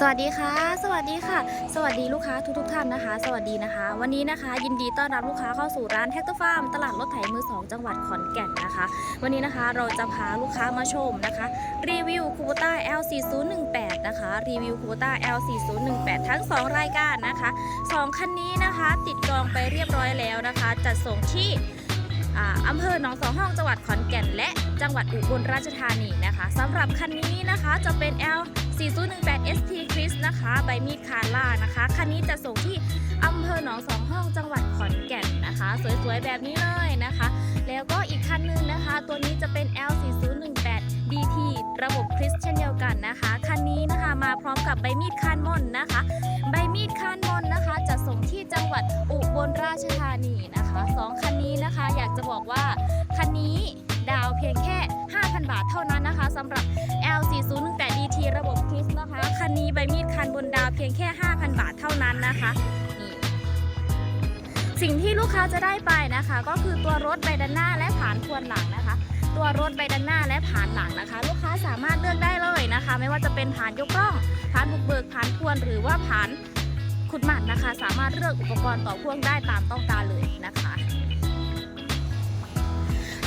สวัสดีค่ะ สวัสดีค่ะ สวัสดีลูกค้าทุกทท่านนะคะ สวัสดีนะคะ วันนี้นะคะ ยินดีต้อนรับลูกค้าเข้าสู่ร้านแท็กเตอร์ฟาร์มตลาดรถไถมือสองจังหวัดขอนแก่นนะคะ วันนี้นะคะเราจะพาลูกค้ามาชมนะคะ รีวิวคูโบต้า L4018 นะคะ รีวิวคูโบต้า L4018 ทั้ง 2 รายการนะคะ 2 คันนี้นะคะ ติดจองไปเรียบร้อยแล้วนะคะ จัดส่งที่อำเภอหนองสองห้องจังหวัดขอนแก่น และจังหวัดอุบลราชธานีนะคะสำหรับคันนี้นะคะจะเป็น L ใบมีดคาร่านะคะ คันนี้จะส่งที่อำเภอหนองสองห้องจังหวัดขอนแก่นนะคะ สวยๆ แบบนี้เลยนะคะ แล้วก็อีกคันหนึงนะคะ ตัวนี้จะเป็น L 4018 DT ระบบคริสเช่นเดียวกันนะคะ คันนี้นะคะมาพร้อมกับใบมีดคานมอนนะคะ ใบมีดคานมอนนะคะ จะส่งที่จังหวัดอุบลราชธานีนะคะสองคันนี้นะคะ อยากจะบอกว่าคันนี้ดาวเพียงแค่ 5,000 บาทเท่านั้นนะคะสำหรับ L4018 บาทเท่านั้นนะคะนี่สิ่งที่ลูกค้าจะได้ไปนะคะ ก็คือตัวรถใบด้านหน้าและผานทวนหลังนะคะ ตัวรถใบด้านหน้าและผานหลังนะคะ ลูกค้าสามารถเลือกได้เลยนะคะ ไม่ว่าจะเป็นผานยกล่องผานบุกเบิกผานทวนหรือว่าผานคุณหมันนะคะ สามารถเลือกอุปกรณ์ต่อพ่วงได้ตามต้องการเลยนะคะ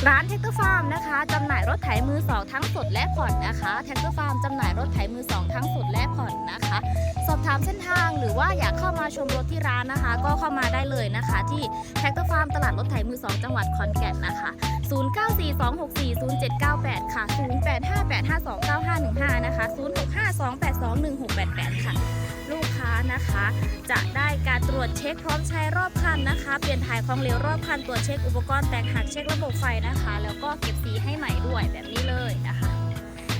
ร้านแท็กเตอร์ฟาร์มนะคะจำหน่ายรถไถมือสองทั้งสดและผ่อนนะคะแท็กเตอร์ฟาร์มจำหน่ายรถไถมือสองทั้งสดและผ่อนนะคะ ถามเส้นทางหรือว่าอยากเข้ามาชมรถที่ร้านนะคะ ก็เข้ามาได้เลยนะคะ ที่แท็กเตอร์ฟาร์มตลาดรถไถมือสองจังหวัดขอนแก่นนะคะ 0942640798 ค่ะ 0858529515 นะคะ 0652821688 ค่ะ ลูกค้านะคะ จะได้การตรวจเช็คพร้อมใช้รอบคันนะคะ เปลี่ยนถ่ายของเหลวรอบคันตรวจเช็คอุปกรณ์แตกหักเช็คระบบไฟนะคะ แล้วก็เก็บสีให้ใหม่ด้วยแบบนี้เลยนะคะ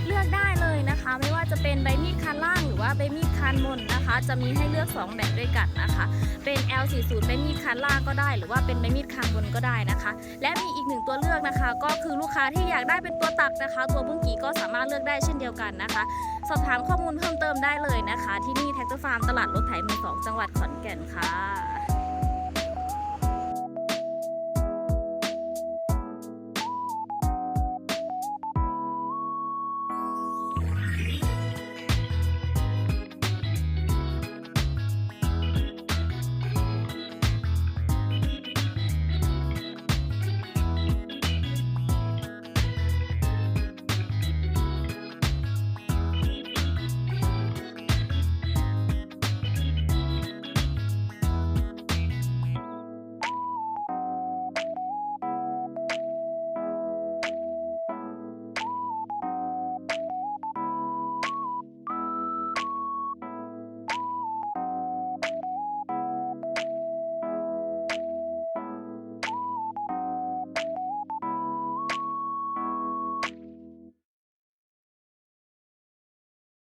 เลือกได้เลยนะคะ ไม่ว่าจะเป็นใบมีดคันล่างหรือว่าใบมีดคันบนนะคะ จะมีให้เลือก 2 แบบด้วยกันนะคะ เป็น L40 ใบมีดคันล่างก็ได้ หรือว่าเป็นใบมีดคันบนก็ได้นะคะ และมีอีกหนึ่งตัวเลือกนะคะ ก็คือลูกค้าที่อยากได้เป็นตัวตักนะคะ ตัวบุ้งกีก็สามารถเลือกได้เช่นเดียวกันนะคะ สอบถามข้อมูลเพิ่มเติมได้เลยนะคะ ที่นี่แท็กเตอร์ฟาร์มตลาดรถไถมือสองจังหวัดขอนแก่นค่ะ